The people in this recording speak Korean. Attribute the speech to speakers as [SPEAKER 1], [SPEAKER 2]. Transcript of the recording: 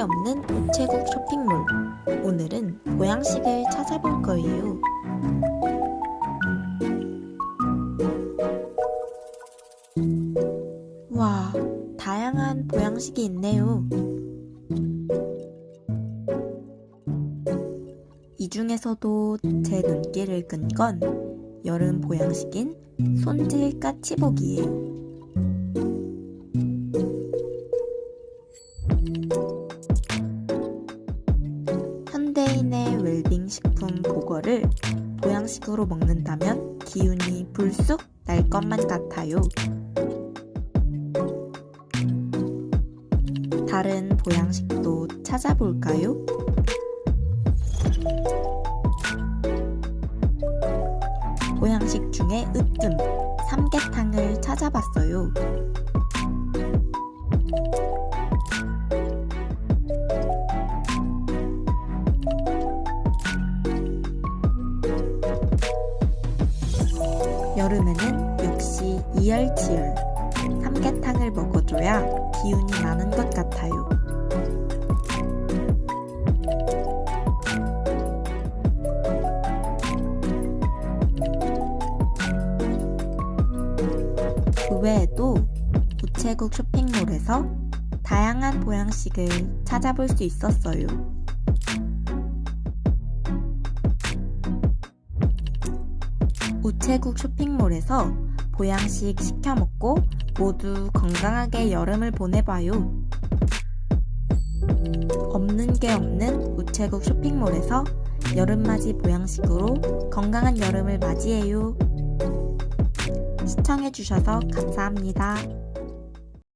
[SPEAKER 1] 없는 우체국 쇼핑몰. 오늘은 보양식을 찾아볼 거예요. 와, 다양한 보양식이 있네요. 이 중에서도 제 눈길을 끈 건 여름 보양식인 손질 까치복이에요. 거를 보양식으로 먹는다면 기운이 불쑥 날 것만 같아요. 다른 보양식도 찾아볼까요? 보양식 중에 으뜸 삼계탕을 찾아봤어요. 여름에는 역시 이열치열 삼계탕을 먹어줘야 기운이 나는 것 같아요. 그 외에도 우체국 쇼핑몰에서 다양한 보양식을 찾아볼 수 있었어요. 우체국 쇼핑몰에서 보양식 시켜 먹고 모두 건강하게 여름을 보내봐요. 없는 게 없는 우체국 쇼핑몰에서 여름맞이 보양식으로 건강한 여름을 맞이해요. 시청해주셔서 감사합니다.